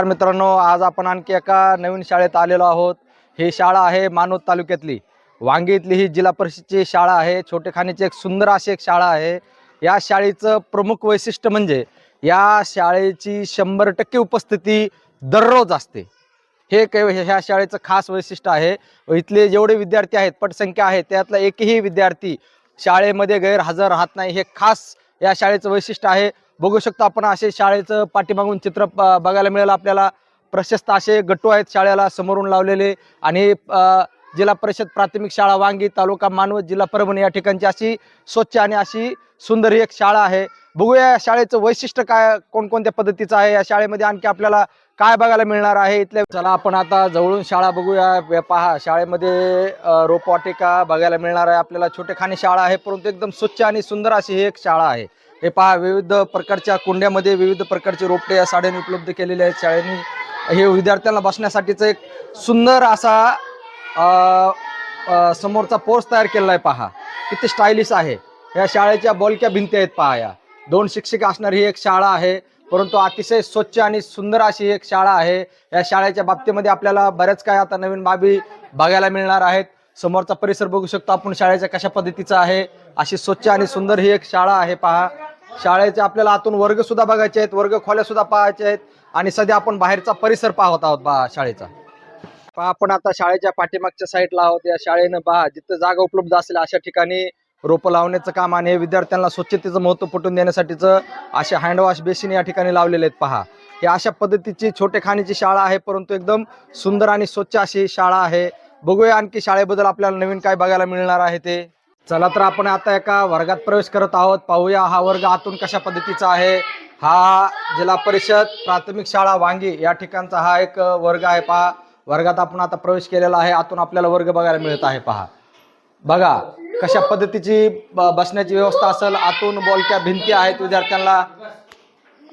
नमस्कार मित्रांनो आज आपण आणखी एका नवीन शाळेत आलेलो आहोत. ही शाळा आहे मानोद तालुक्यातली. वांगी इथली ही जिल्हा परिषदची शाळा आहे. छोटेखानीची एक सुंदर अशी एक शाळा आहे. या शाळेचं प्रमुख वैशिष्ट्य म्हणजे या शाळेची शंभर टक्के उपस्थिती दररोज असते. हे काही ह्या शाळेचं खास वैशिष्ट्य आहे. व इथले जेवढे विद्यार्थी आहेत पटसंख्या आहे त्यातला एकही विद्यार्थी शाळेमध्ये गैरहजर राहत नाही. हे खास या शाळेचं वैशिष्ट्य आहे. बघू शकतो आपण असे शाळेचं पाठीमागून चित्र बघायला मिळेल. आपल्याला प्रशस्त असे गट्टू आहेत शाळेला समोरून लावलेले आणि जिल्हा परिषद प्राथमिक शाळा वांगी तालुका मानवत जिल्हा परभणी या ठिकाणची अशी स्वच्छ आणि अशी सुंदर ही एक शाळा आहे. बघूया या शाळेचं वैशिष्ट्य काय कोणकोणत्या पद्धतीचं आहे? या शाळेमध्ये आणखी आपल्याला काय बघायला मिळणार आहे? इथल्या चला आपण आता जवळून शाळा बघूया. पहा शाळेमध्ये रोपवाटिका बघायला मिळणार आहे. आपल्याला छोटेखानी शाळा आहे परंतु एकदम स्वच्छ आणि सुंदर अशी ही एक शाळा आहे. हे पहा विविध प्रकारच्या कुंड्यामध्ये विविध प्रकारचे रोपटे या शाळेने उपलब्ध केलेले आहेत शाळेने. हे विद्यार्थ्यांना बसण्यासाठीचं एक सुंदर असा समोरचा पोर्स तयार केलेला आहे पहा. किती स्टायलिश आहे. या शाळेच्या बोलक्या भिंती आहेत पहा या. दोन शिक्षक असणारी ही एक शाळा आहे परंतु अतिशय स्वच्छ आणि सुंदर अशी एक शाळा आहे. या शाळेच्या बाबतीमध्ये आपल्याला बऱ्याच काय आता नवीन बाबी बघायला मिळणार आहेत. समोरचा परिसर बघू शकतो आपण शाळेच्या कशा पद्धतीचा आहे. अशी स्वच्छ आणि सुंदर ही एक शाळा आहे पहा. शाळेचे आपल्याला आतून वर्ग सुद्धा बघायचे आहेत वर्ग खोल्या सुद्धा पाहायचे आहेत आणि सध्या आपण बाहेरचा परिसर पाहत आहोत बा शाळेचा. पहा आपण आता शाळेच्या पाठीमागच्या साईडला आहोत. या शाळेनं पहा जिथं जागा उपलब्ध असेल अशा ठिकाणी रोपं लावण्याचं काम आणि विद्यार्थ्यांना स्वच्छतेचं महत्त्व पटवून देण्यासाठीचं असे हँडवॉश बेसिन या ठिकाणी लावलेले आहेत. पहा हे अशा पद्धतीची छोटे खाणीची शाळा आहे परंतु एकदम सुंदर आणि स्वच्छ अशी शाळा आहे. बघूया आणखी शाळेबद्दल आपल्याला नवीन काय बघायला मिळणार आहे ते. चला तर आपण आता एका वर्गात प्रवेश करत आहोत. पाहूया हा वर्ग आतून कशा पद्धतीचा आहे. हा जिल्हा परिषद प्राथमिक शाळा वांगी या ठिकाणचा हा एक वर्ग आहे. पहा वर्गात आपण आता प्रवेश केलेला आहे. आतून आपल्याला वर्ग बघायला मिळत आहे. पहा. बघा कशा पद्धतीची ब- बसण्याची व्यवस्था असेल. आतून बोलक्या भिंती आहेत विद्यार्थ्यांना.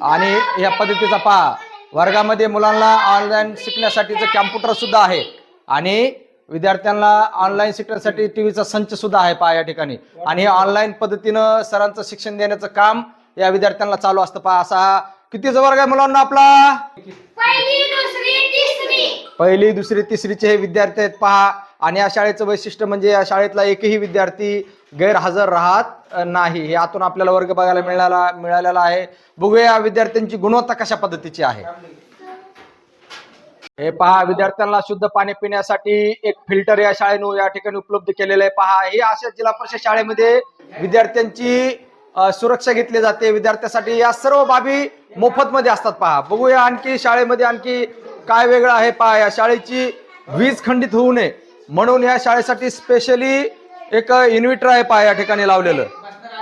आणि या पद्धतीचा पहा वर्गामध्ये मुलांना ऑनलाईन शिकण्यासाठीचं कॅम्प्युटर सुद्धा आहे. आणि विद्यार्थ्यांना ऑनलाईन शिकण्यासाठी टीव्हीचा संच सुद्धा आहे पहा या ठिकाणी. आणि हे ऑनलाईन पद्धतीनं सरांचं शिक्षण देण्याचं काम या विद्यार्थ्यांना चालू असतं पहा. असा हा कितीचा वर्ग आहे मुलांना आपला? पहिली दुसरी तिसरी. पहिली दुसरी तिसरीचे हे विद्यार्थी आहेत पहा. आणि या शाळेचं वैशिष्ट्य म्हणजे या शाळेतला एकही विद्यार्थी गैरहजर राहत नाही. हे आतून आपल्याला वर्ग बघायला मिळाला मिळालेला आहे. बघूया या विद्यार्थ्यांची गुणवत्ता कशा पद्धतीची आहे. हे पहा विद्यार्थ्यांना शुद्ध पाणी पिण्यासाठी एक फिल्टर या शाळेनं या ठिकाणी उपलब्ध केलेलं आहे. पहा हे अशा जिल्हा परिषद शाळेमध्ये विद्यार्थ्यांची सुरक्षा घेतली जाते. विद्यार्थ्यासाठी या सर्व बाबी मोफत मध्ये असतात. पहा बघूया आणखी शाळेमध्ये आणखी काय वेगळं आहे. पहा या शाळेची वीज खंडित होऊ नये म्हणून या शाळेसाठी स्पेशली एक इन्व्हर्टर आहे पहा या ठिकाणी लावलेलं.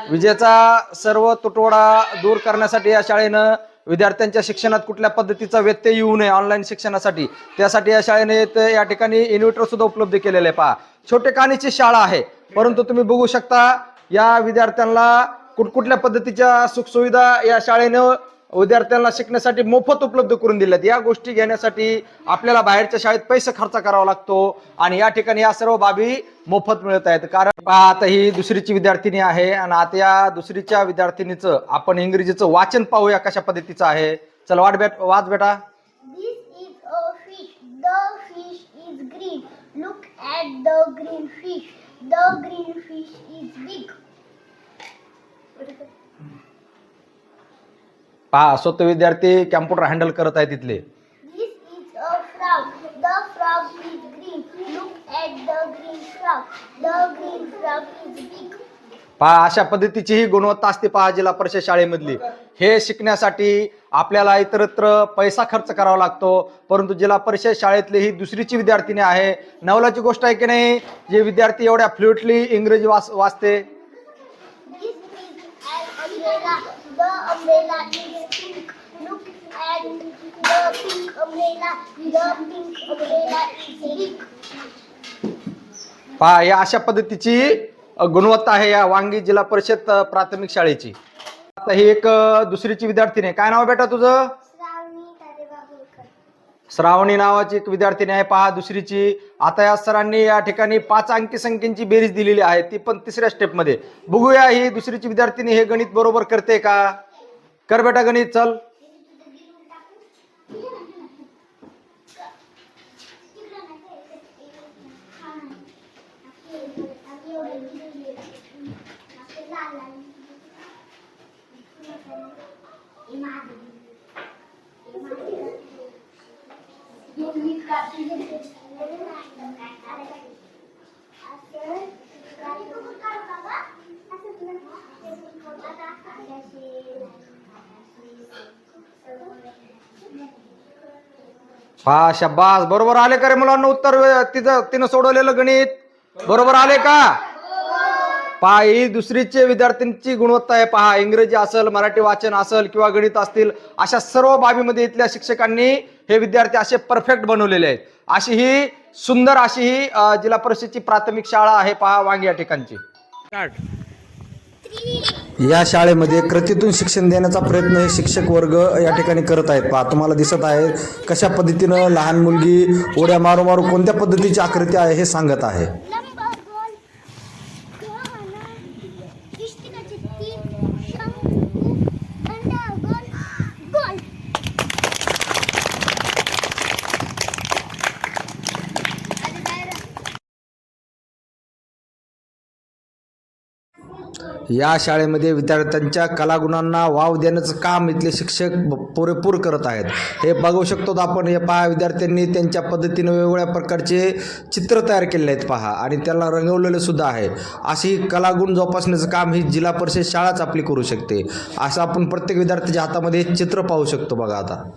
विजेचा सर्व तुटवडा दूर करण्यासाठी या शाळेनं विद्यार्थ्यांच्या शिक्षणात कुठल्या पद्धतीचा व्यत्यय येऊ नये ऑनलाईन शिक्षणासाठी? त्यासाठी या शाळेने या ठिकाणी इन्व्हर्टर सुद्धा उपलब्ध केलेले आहे. पहा छोटे कानीची शाळा आहे परंतु तुम्ही बघू शकता या विद्यार्थ्यांना कुठकुठल्या पद्धतीच्या सुखसुविधा या शाळेनं विद्यार्थ्यांना शिकण्यासाठी मोफत उपलब्ध करून दिल्यात. या गोष्टी घेण्यासाठी आपल्याला बाहेरच्या शाळेत पैसे खर्च करावा लागतो आणि या ठिकाणी या सर्व बाबी मोफत मिळत आहेत. कारण आता ही दुसरीची विद्यार्थिनी आहे आणि आता या दुसरीच्या विद्यार्थिनीचं आपण इंग्रजीचं वाचन पाहूया कशा पद्धतीचं आहे. चल वाट बेट वाच बेटा. पहा स्वतः विद्यार्थी कॅम्प्युटर हँडल करत आहे तिथले. पहा अशा पद्धतीची ही गुणवत्ता असते पहा जिल्हा परिषद शाळेमधली. हे शिकण्यासाठी आपल्याला इतरत्र पैसा खर्च करावा लागतो परंतु जिल्हा परिषद शाळेतली ही दुसरीची विद्यार्थिनी आहे. नवलाची गोष्ट आहे की नाही? जे विद्यार्थी एवढ्या फ्लुएंटली इंग्रजी वाच वाचते. The umbrella is pink. Look at the pink umbrella. The pink umbrella is pink. पहा या अशा पद्धतीची अ, गुणवत्ता आहे या वांगी जिल्हा परिषद अ, प्राथमिक शाळेची आता ही एक अ, दुसरीची विद्यार्थिनी आहे काय नाव आहे बेटा तुझं श्रावणी नावाची एक विद्यार्थिनी आहे. पहा दुसरीची. आता या सरांनी या ठिकाणी पाच अंकी संख्येची बेरीज दिलेली आहे. ती पण तिसऱ्या स्टेपमध्ये बघूया ही दुसरीची विद्यार्थिनी हे गणित बरोबर करते का? कर बेटा गणित चल. पहा शब्बास बरोबर आले का रे मुलांना? उत्तर तिचं तिनं सोडवलेलं गणित. बरोबर आले का? पहा ही दुसरीचे विद्यार्थ्यांची गुणवत्ता आहे. पहा इंग्रजी असेल मराठी वाचन असेल किंवा गणित असतील अशा सर्व बाबीमध्ये इथल्या शिक्षकांनी हे विद्यार्थी असे परफेक्ट बनवलेले आहेत. अशी ही सुंदर अशी ही जिल्हा परिषदची प्राथमिक शाळा आहे. पहा वांगी या ठिकाणची. या शाळेमध्ये कृतीतून शिक्षण देण्याचा प्रयत्न हे शिक्षक वर्ग या ठिकाणी करत आहेत. पहा तुम्हाला दिसत आहे कशा पद्धतीनं लहान मुलगी उड्या मारू मारू कोणत्या पद्धतीची आकृती आहे हे सांगत आहे. या शाळेमध्ये विद्यार्थ्यांच्या कलागुणांना वाव देण्याचं काम इथले शिक्षक पुरेपूर करत आहेत. हे बघू शकतो आपण. हे पहा विद्यार्थ्यांनी त्यांच्या पद्धतीनं वेगवेगळ्या प्रकारचे चित्र तयार केलेले आहेत पहा. आणि त्याला रंगवलेले सुद्धा आहे. अशी कलागुण जोपासण्याचं काम ही जिल्हा परिषद शाळाच आपली करू शकते. असं आपण प्रत्येक विद्यार्थ्याच्या हातामध्ये चित्र पाहू शकतो बघा आता.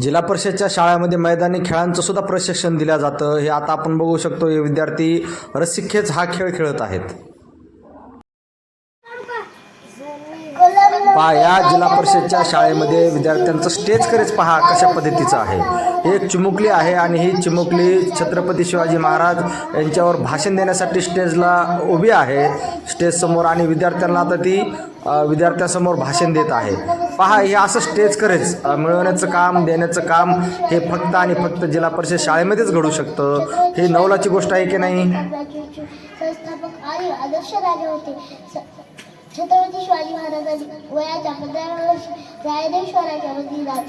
जिल्हा परिषदच्या शाळेमध्ये मैदानी खेळांचं सुद्धा प्रशिक्षण दिलं जातं. हे आता आपण बघू शकतो हे विद्यार्थी रस्सीखेच हा खेळ खेळत आहेत. पहा या जिल्हा परिषदच्या शाळेमध्ये विद्यार्थ्यांचं स्टेज करेच पहा कशा पद्धतीचं आहे. एक चिमुकली आहे आणि ही चिमुकली छत्रपती शिवाजी महाराज यांच्यावर भाषण देण्यासाठी स्टेजला उभी आहे. स्टेज समोर आणि विद्यार्थ्यांना आता ती विद्यार्थ्यासमोर भाषण देत आहे. पहा हे असं स्टेज करेच. मिळवण्याचं काम देण्याचं काम हे फक्त आणि फक्त जिल्हा परिषद शाळेमध्येच घडू शकतं. हे नवलाची गोष्ट आहे की नाही? छत्रपती शिवाजी महाराजांनी वयाच्या पंधराव्या वर्षी रायदेश्वराच्या मंदिरात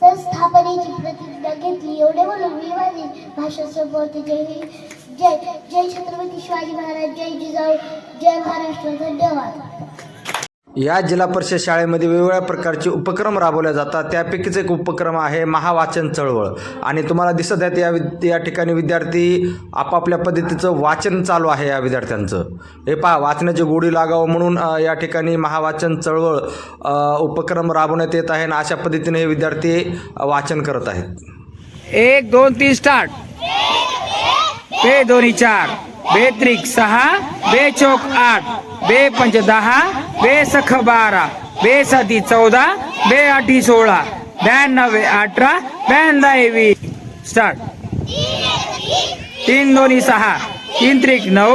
संस्थापनेची प्रतिज्ञा घेतली. एवढे बोलून मी माझे भाषण संपवते. जय जय जय छत्रपती शिवाजी महाराज. जय जिजाऊ. जय महाराष्ट्र. धन्यवाद. या जिल्हा परिषद शाळेमध्ये वेगवेगळ्या प्रकारचे उपक्रम राबवले जातात. त्यापैकीच एक उपक्रम आहे महावाचन चळवळ. आणि तुम्हाला दिसत आहेत या विद या ठिकाणी विद्यार्थी आपापल्या पद्धतीचं वाचन चालू आहे या विद्यार्थ्यांचं. हे पहा वाचनाची गोडी लागावं म्हणून या ठिकाणी महावाचन चळवळ उपक्रम राबवण्यात येत आहे आणि अशा पद्धतीने हे विद्यार्थी वाचन करत आहेत. एक दोन तीन स्टार्ट बे दोन्ही चार. बे त्रिक सहा. बे चौक आठ. बे पंच दहा बे सख बारा बे साती चौदा बे आठी सोळा ब्याण्णवे अठरा ब्याण्णव वीस. स्टार्ट तीन दोन्ही सहा तीन त्रिक नऊ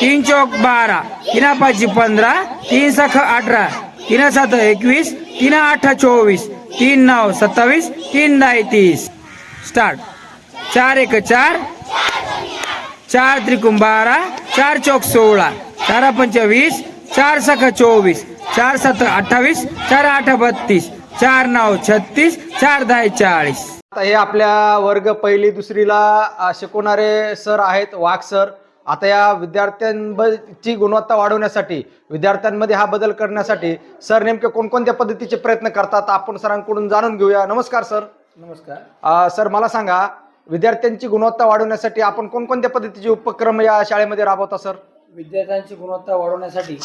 तीन चौक बारा तीन पाचशे पंधरा तीन सख अठरा तीन सात एकवीस तीन आठ चोवीस तीन नऊ सत्तावीस तीन दहा तीस. स्टार्ट चार एक चार चार त्रिकुण बारा चार चौक सोळा चार पंच वीस चार सख चोवीस चार सात अठ्ठावीस चार आठ बत्तीस चार नऊ छत्तीस चार दहा चाळीस. आता हे आपल्या वर्ग पहिली दुसरीला अ, शिकवणारे सर आहेत वाघ सर. आता या विद्यार्थ्यांची गुणवत्ता वाढवण्यासाठी विद्यार्थ्यांमध्ये हा बदल करण्यासाठी सर नेमके कोणकोणत्या पद्धतीचे प्रयत्न करतात आपण सरांकडून जाणून घेऊया. नमस्कार सर. नमस्कार. अ, सर मला सांगा विद्यार्थ्यांची गुणवत्ता वाढवण्यासाठी आपण कोणकोणत्या पद्धतीचे उपक्रम या शाळेमध्ये राबवता सर? विद्यार्थ्यांची गुणवत्ता वाढवण्यासाठी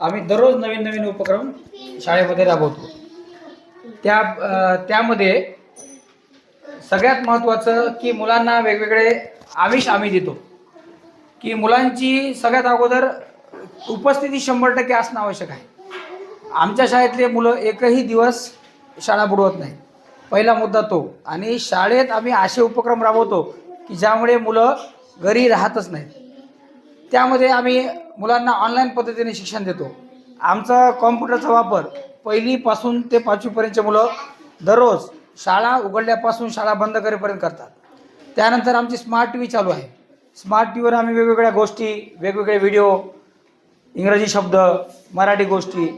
आम्ही दररोज नवीन नवीन उपक्रम शाळेमध्ये राबवतो. त्या त्यामध्ये सगळ्यात महत्त्वाचं की मुलांना वेगवेगळे आमिष आम्ही देतो. की मुलांची सगळ्यात अगोदर उपस्थिती शंभर टक्के असणं आवश्यक आहे. आमच्या शाळेतले मुलं एकही दिवस शाळा बुडवत नाही पहिला मुद्दा तो. आणि शाळेत आम्ही असे उपक्रम राबवतो की ज्यामुळे मुलं घरी राहतच नाहीत. त्यामध्ये आम्ही मुलांना ऑनलाईन पद्धतीने शिक्षण देतो. आमचा कॉम्प्युटरचा वापर पहिलीपासून ते पाचवीपर्यंतचे मुलं दररोज शाळा उघडल्यापासून शाळा बंद करेपर्यंत करतात. त्यानंतर आमची स्मार्ट टी व्ही चालू आहे. स्मार्ट टी व्हीवर आम्ही वेगवेगळ्या गोष्टी वेगवेगळे व्हिडिओ इंग्रजी शब्द मराठी गोष्टी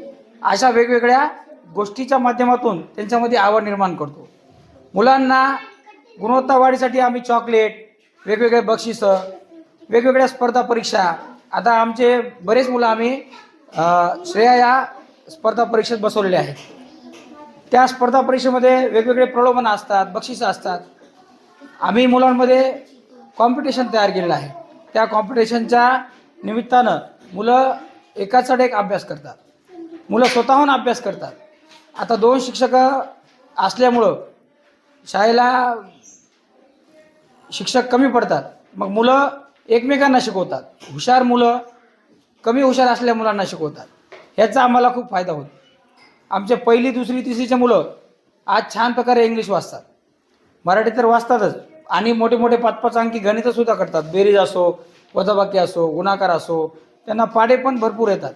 अशा वेगवेगळ्या गोष्टीच्या माध्यमातून त्यांच्यामध्ये आवड निर्माण करतो. मुलांना गुणवत्ता वाढीसाठी आम्ही चॉकलेट वेगवेगळे बक्षिसं वेगवेगळ्या स्पर्धा परीक्षा. आता आमचे बरेच मुलं आम्ही श्रेया या स्पर्धा परीक्षेत बसवलेले आहेत. त्या स्पर्धा परीक्षेमध्ये वेगवेगळे प्रलोभनं असतात बक्षिसं असतात. आम्ही मुलांमध्ये कॉम्पिटिशन तयार केलेलं आहे. त्या कॉम्पिटिशनच्या निमित्तानं मुलं एकाचड एक अभ्यास करतात. मुलं स्वतःहून अभ्यास करतात. आता दोन शिक्षक असल्यामुळं शाळेला शिक्षक कमी पडतात. मग मुलं एकमेकांना शिकवतात. हुशार मुलं कमी हुशार असलेल्या मुलांना शिकवतात. ह्याचा आम्हाला खूप फायदा होतो. आमचे पहिली दुसरी तिसरीचे मुलं आज छान प्रकारे इंग्लिश वाचतात. मराठी तर वाचतातच. आणि मोठे मोठे पाच पाच अंकी गणितसुद्धा करतात. बेरीज असो वजाबाकी असो गुणाकार असो त्यांना पाडे पण भरपूर येतात.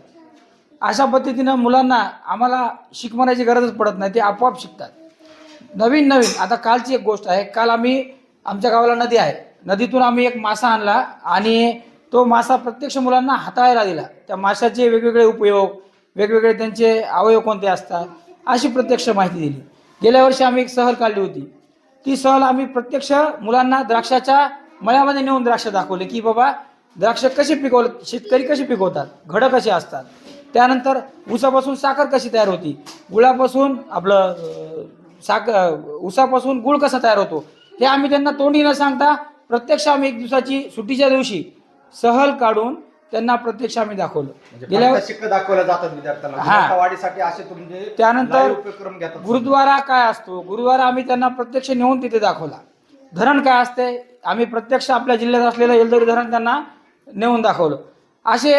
अशा पद्धतीनं मुलांना आम्हाला शिकवण्याची गरजच पडत नाही ते आपोआप शिकतात. नवीन नवीन आता कालची एक गोष्ट आहे. काल आम्ही आमच्या गावाला नदी आहे. नदीतून आम्ही एक मासा आणला आणि तो मासा प्रत्यक्ष मुलांना हाताळायला दिला. त्या माशाचे वेगवेगळे उपयोग वेगवेगळे त्यांचे अवयव कोणते असतात अशी प्रत्यक्ष माहिती दिली. गेल्या वर्षी आम्ही एक सहल काढली होती. ती सहल आम्ही प्रत्यक्ष मुलांना द्राक्षाच्या मळ्यामध्ये नेऊन द्राक्ष दाखवले की बाबा द्राक्ष कशी पिकवलं शेतकरी कसे पिकवतात घडं कसे असतात. त्यानंतर ऊसापासून साखर कशी तयार होती गुळापासून आपलं साखर उसापासून ऊसापासून गुळ कसा तयार होतो हे आम्ही त्यांना तोंडी न सांगता प्रत्यक्ष आम्ही एक दिवसाची सुट्टीच्या दिवशी सहल काढून त्यांना प्रत्यक्ष आम्ही दाखवलं. म्हणजे गेल्या शिक्क दाखवल्या जातात विद्यार्थ्यांना. हा. गुणवत्ता वाढीसाठी असे तुमचे त्यानंतर live उपक्रम घेतात गुरुद्वारा काय असतो? गुरुद्वारा आम्ही त्यांना प्रत्यक्ष नेऊन तिथे दाखवला. धरण काय असते? आम्ही प्रत्यक्ष आपल्या जिल्ह्यात असलेलं येलदरी धरण त्यांना नेऊन दाखवलं. असे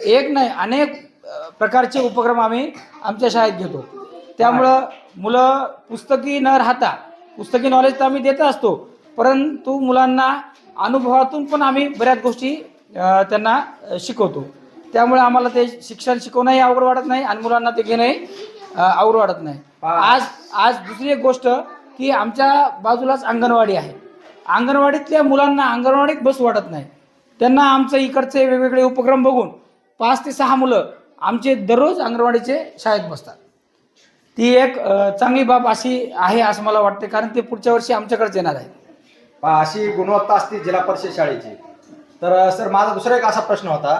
एक नाही अनेक अ, प्रकारचे उपक्रम आम्ही आमच्या शाळेत घेतो. त्यामुळं मुलं पुस्तकी न राहता पुस्तकी नॉलेज तर आम्ही देत असतो परंतु मुलांना अनुभवातून पण आम्ही बऱ्याच गोष्टी त्यांना शिकवतो. त्यामुळे आम्हाला ते शिक्षण शिकवणंही अवघड वाटत नाही आणि मुलांना ते घेणंही अवघड वाटत नाही. आज आज दुसरी एक गोष्ट की आमच्या बाजूलाच अंगणवाडी आहे. अंगणवाडीतल्या मुलांना अंगणवाडीत बस वाटत नाही. त्यांना आमचं इकडचे वेगवेगळे उपक्रम बघून पाच ते सहा मुलं आमचे दररोज अंगणवाडीचे शाळेत बसतात. ती एक चांगली बाब अशी आहे असं मला वाटते कारण ते पुढच्या वर्षी आमच्याकडेच येणार आहे अशी गुणवत्ता असते जिल्हा परिषद शाळेची. तर सर माझा दुसरा एक असा प्रश्न होता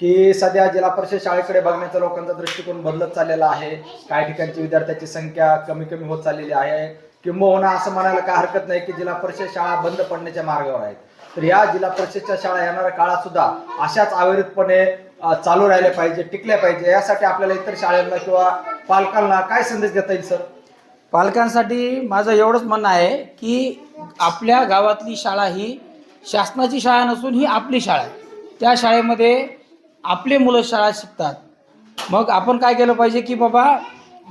की सध्या जिल्हा परिषद शाळेकडे बघण्याचा लोकांचा दृष्टिकोन बदलत चाललेला आहे. काही ठिकाणची विद्यार्थ्यांची संख्या कमी कमी होत चाललेली आहे. किंबहुना असं म्हणायला काय हरकत नाही की जिल्हा परिषद शाळा बंद पडण्याच्या मार्गावर आहेत. तर या जिल्हा परिषदच्या शाळा येणाऱ्या काळात सुद्धा अशाच अविरतपणे चालू राहिल्या पाहिजे टिकल्या पाहिजे. यासाठी आपल्याला इतर शाळांना किंवा पालकांना काय संदेश देता येईल सर? पालकांसाठी माझं एवढंच म्हणणं आहे की आपल्या गावातली शाळा ही शासनाची शाळा नसून ही आपली शाळा आहे. त्या शाळेमध्ये आपले मुलं शाळा शिकतात. मग आपण काय केलं पाहिजे की बाबा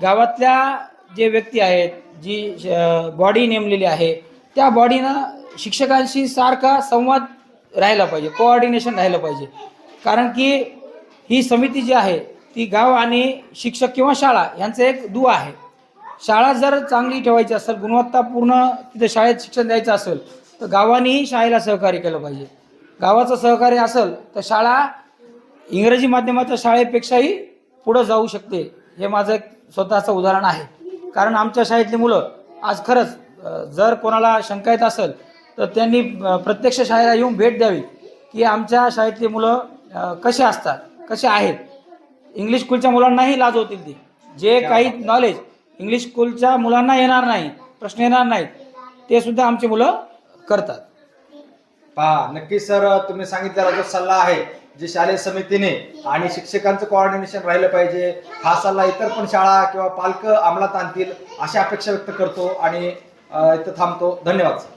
गावातल्या जे व्यक्ती आहेत जी बॉडी नेमलेली आहे त्या बॉडीनं शिक्षकांशी सारखा संवाद राहिला पाहिजे कोऑर्डिनेशन राहिलं पाहिजे. कारण की ही समिती जी आहे ती गाव आणि शिक्षक किंवा शाळा यांचं एक दुवा आहे. शाळा जर चांगली ठेवायची असेल गुणवत्तापूर्ण तिथे शाळेत शिक्षण द्यायचं असेल तर गावानेही शाळेला सहकार्य केलं पाहिजे. गावाचं सहकार्य असेल तर शाळा इंग्रजी माध्यमाच्या शाळेपेक्षाही पुढं जाऊ शकते. हे माझं एक स्वतःचं उदाहरण आहे. कारण आमच्या शाळेतली मुलं आज खरंच जर कोणाला शंका येत असेल तर त्यांनी प्रत्यक्ष शाळेला येऊन भेट द्यावी की आमच्या शाळेतली मुलं कसे असतात कसे आहेत. इंग्लिश स्कूलच्या मुलांनाही लाज होतील ती. जे काही नॉलेज इंग्लिश स्कूलच्या मुलांना येणार नाही प्रश्न येणार नाहीत. ते सुद्धा आमची मुलं करतात. पहा नक्कीच सर तुम्ही सांगितलेला जो सल्ला आहे जे शालेय समितीने आणि शिक्षकांचं कोऑर्डिनेशन राहिलं पाहिजे हा सल्ला इतर पण शाळा किंवा पालक अंमलात आणतील अशी अपेक्षा व्यक्त करतो आणि इथं थांबतो. धन्यवाद सर.